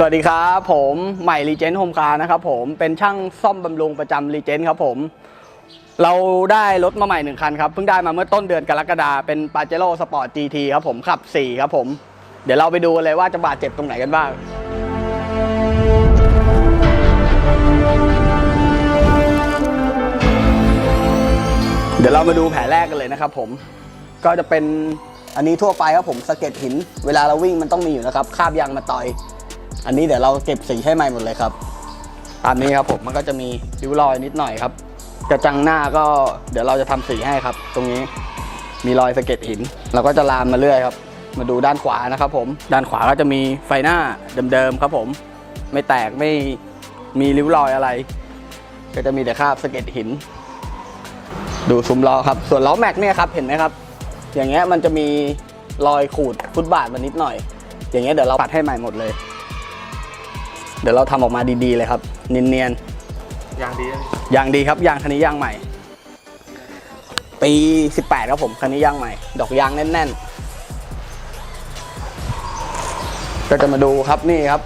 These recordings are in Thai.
สวัสดีครับผมใหม่รีเจนโฮมคาร์นะครับผมเป็นช่างซ่อมบำรุงประจำรีเจนครับผม เราได้รถมาใหม่หนึ่งคันครับ เพิ่งได้มาเมื่อต้นเดือนกรกฎาเป็นปาเจโร่สปอร์ต GT ครับผมขับ 4 ครับผม เดี๋ยวเราไปดูเลยว่าจะบาดเจ็บตรงไหนกันบ้างเดี๋ยวเรามาดูแผลแรกกันเลยนะครับผมก็จะเป็นอันนี้ทั่วไปครับผมสะเก็ดหิน เวลาเราวิ่งมันต้องมีอยู่นะครับคาบยางมาต่อย อันนี้เดี๋ยวเราเก็บสีให้ใหม่หมดเลยครับตามนี้ครับผมมันก็จะมีริ้วรอยนิดหน่อยครับกระจังหน้าก็เดี๋ยวเราจะทำสีให้ครับ ตรงนี้มีรอยสะเก็ดหิน เราก็จะลามมาเรื่อยครับ มาดูด้านขวานะครับผมด้านขวาก็จะมีไฟหน้าเดิมๆครับผม ไม่แตกไม่มีริ้วรอยอะไร ก็จะมีแต่คราบสะเก็ดหิน ดูซุ้มล้อครับ ส่วนล้อแม็กเนี่ยครับเห็นไหมครับ อย่างเงี้ยมันจะมีรอยขูดฟุตบาทมานิดหน่อย อย่างเงี้ยเดี๋ยวเราปัดให้ใหม่หมดเลย เดี๋ยวเราทำออกมาดีๆเลยครับ เนียนอย่างดีนะๆยางดีครับยางคันนี้ยางใหม่ ปี 18ครับผมคันนี้ยางใหม่ ดอกยางแน่นๆ ก็จะมาดูครับนี่ครับ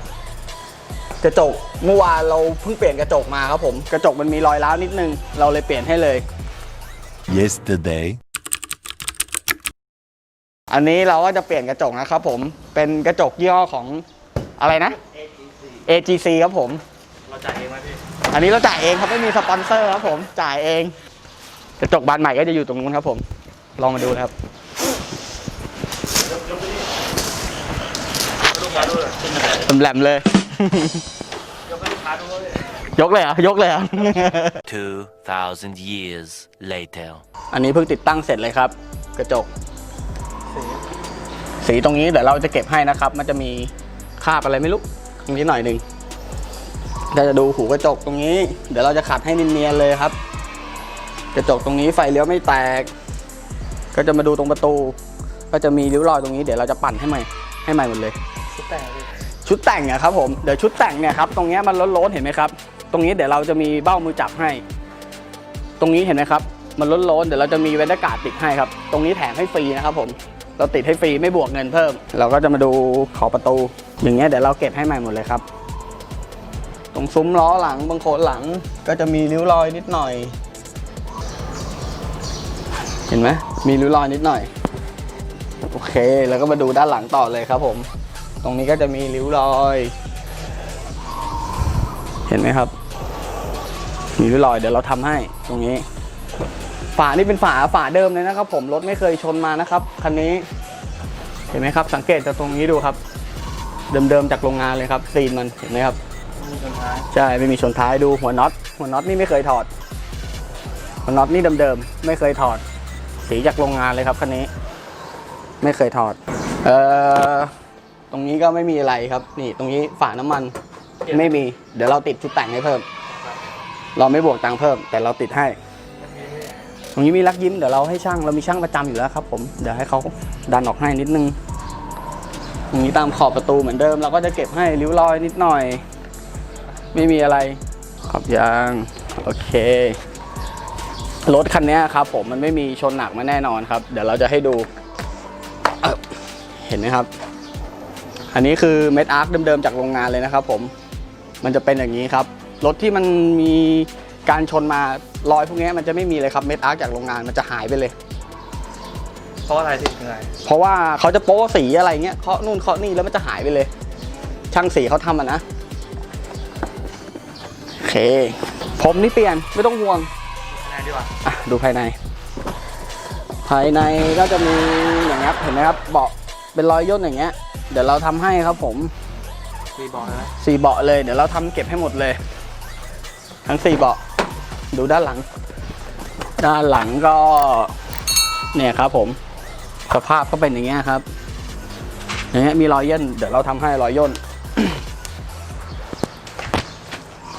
กระจกเมื่อวานเราเพิ่งเปลี่ยนกระจกมาครับผม กระจกมันมีรอยร้าวนิดนึง เราเลยเปลี่ยนให้เลย yesterday, อันนี้เราก็จะเปลี่ยนกระจกนะครับผมเป็นกระจกยี่ห้อของอะไรนะ AGC ครับผม เราจ่ายเองไหมพี่ อันนี้เราจ่ายเองครับไม่มีสปอนเซอร์ครับผมจ่ายเองกระจกบานใหม่ก็จะอยู่ตรงนู้นครับ ผม ลองมาดูนะครับ ลูกค้าดูเลยแหลมๆเลย ยกให้ลูกค้าดูเลยยกเลยเหรอะยกเลยเหรอะ 2,000 years later. อันนี้เพิ่งติดตั้งเสร็จเลยครับ กระจก สีตรงนี้เดี๋ยวเราจะเก็บให้นะครับ มันจะมีคราบอะไรไม่รู้ ตรงนี้หน่อยหนึ่งเราจะดูหูกระจกตรงนี้ เดี๋ยวเราจะขัดให้เนียนๆเลยครับ กระจกตรงนี้ไฟเลี้ยวไม่แตก ก็จะมาดูตรงประตู ก็จะมีริ้วรอยตรงนี้เดี๋ยวเราจะปั่นให้ใหม่ให้ใหม่หมดเลย ชุดแต่งเลยชุดแต่งอะครับผมเดี๋ยวชุดแต่งเนี่ยครับตรงเนี้ยมันล้นๆเห็นไหมครับ ตรงนี้เดี๋ยวเราจะมีเบ้ามือจับให้ ตรงนี้เห็นไหมครับ มันล้นๆเดี๋ยวเราจะมีเวนดากาศติดให้ครับ ตรงนี้แถมให้ฟรีนะครับผมเราติดให้ฟรีไม่บวกเงินเพิ่ม เราก็จะมาดูขอบประตู อย่างเงี้ยเดี๋ยวเราเก็บให้ใหม่หมดเลยครับ ตรงซุ้มล้อหลังบางโคนหลังก็จะมีริ้วรอยนิดหน่อย เห็นไหมมีริ้วรอยนิดหน่อย โอเค แล้วก็มาดูด้านหลังต่อเลยครับผม ตรงนี้ก็จะมีริ้วรอย เห็นไหมครับ มีริ้วรอยเดี๋ยวเราทำให้ตรงนี้ ฝานี่เป็นฝาฝาเดิมเลยนะครับ ผมรถไม่เคยชนมานะครับคันนี้ เห็นไหมครับ สังเกตจากตรงนี้ดูครับ เดิมๆจากโรงงานเลยครับซีนมันเห็นไหมครับใช่ไม่มีชนท้ายดูหัวน็อตหัวน็อตนี่ไม่เคยถอดหัวน็อตนี่เดิมๆไม่เคยถอด สีจากโรงงานเลยครับคันนี้ ไม่เคยถอดเอ่อตรงนี้ก็ไม่มีอะไรครับ นี่ตรงนี้ฝาน้ำมัน ไม่มี เดี๋ยวเราติดชุดแต่งให้เพิ่ม เราไม่บวกตังค์เพิ่ม แต่เราติดให้ ตรงนี้มีรักยิ้มเดี๋ยวเราให้ช่างเรามีช่างประจำอยู่แล้วครับ ผมเดี๋ยวให้เขาดันออกให้นิดนึง ตรงนี้ตามขอบประตูเหมือนเดิม เราก็จะเก็บให้ริ้วรอยนิดหน่อย ไม่มีอะไรขอบยางโอเครถคันนี้ครับ ผมมันไม่มีชนหนักมาแน่นอนครับ เดี๋ยวเราจะให้ดูเอ่อเห็นไหมครับ อันนี้คือเม็ดอาร์คเดิมๆจากโรงงานเลยนะครับผมมันจะเป็นอย่างนี้ครับรถที่มันมีการชนมารอยพวกนี้มันจะไม่มีเลยครับเม็ดอาร์คจากโรงงานมันจะหายไปเลย เพราะอะไรถึงไงเพราะว่าเขาจะโป๊สีอะไรเงี้ยเคาะนู่นเคาะนี่แล้วมันจะหายไปเลย ช่างสีเขาทำอะนะโอเค ผมนี่เปลี่ยนไม่ต้องห่วงคะแนนดีกว่าอะดูภายใน ภายในก็จะมีอย่างเงี้ยเห็นไหมครับเบาะเป็นรอยย่นอย่างเงี้ย เดี๋ยวเราทำให้ครับผมดีบอกเลยนะสี่เบาะเลยเดี๋ยวเราทำเก็บให้หมดเลย ทั้งสี่เบาะดูด้านหลัง ด้านหลังก็ เนี่ยครับผม สภาพก็เป็นอย่างเงี้ยครับอย่างเงี้ยมีรอยย่นเดี๋ยวเราทำให้รอยย่น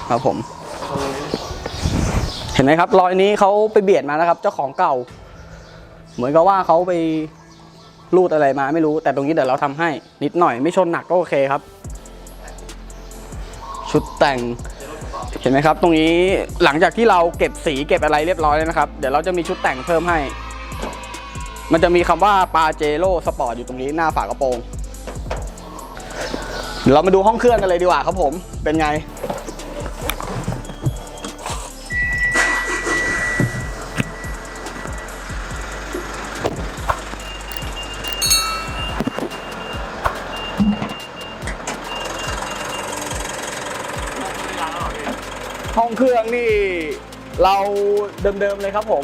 ครับผม เห็นไหมครับ รอยนี้เขาไปเบียดมานะครับ เจ้าของเก่า เหมือนกับว่าเขาไปรูดอะไรมาไม่รู้ แต่ตรงนี้เดี๋ยวเราทำให้นิดหน่อยไม่ชนหนักก็โอเคครับ ชุดแต่งเห็นไหมครับ ตรงนี้หลังจากที่เราเก็บสีเก็บอะไรเรียบร้อยแล้วนะครับ เดี๋ยวเราจะมีชุดแต่งเพิ่มให้ มันจะมีคำว่าปาเจโร่สปอร์ตอยู่ตรงนี้หน้าฝากระโปรงเดี๋ยวเรามาดูห้องเครื่องกันเลยดีกว่าครับผมเป็นไง ห้องเครื่องนี่เราเดิมๆเลยครับผม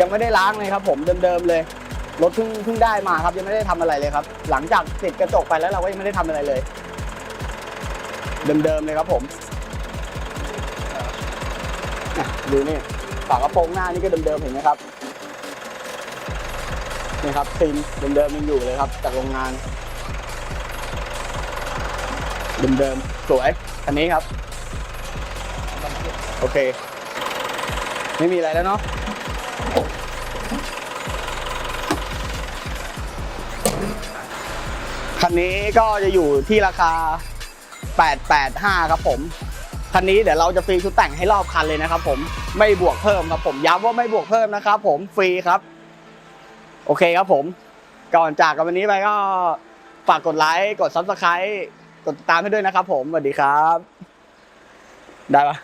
ยังไม่ได้ล้างเลยครับผมเดิมๆเลย รถเพิ่งเพิ่งได้มาครับยังไม่ได้ทำอะไรเลยครับ หลังจากติดกระจกไปแล้วเราก็ยังไม่ได้ทำอะไรเลย เดิมๆเลยครับผมดูนี่ฝากระโปรงหน้านี่ก็เดิมๆเห็นไหมครับนี่ครับซีนเดิมๆยังอยู่เลยครับ จากโรงงานเดิมๆสวยคันนี้ครับ โอเค ไม่มีอะไรแล้วเนาะ คันนี้ก็จะอยู่ที่ราคา 885 ครับผม คันนี้เดี๋ยวเราจะฟรีชุดแต่งให้รอบคันเลยนะครับผม ไม่บวกเพิ่มครับผม ย้ำว่าไม่บวกเพิ่มนะครับผม ฟรีครับ โอเคครับผม ก่อนจากกันวันนี้ไปก็ฝากกดไลค์ กด Subscribe กดติดตามให้ด้วยนะครับผม สวัสดีครับ ได้ปะ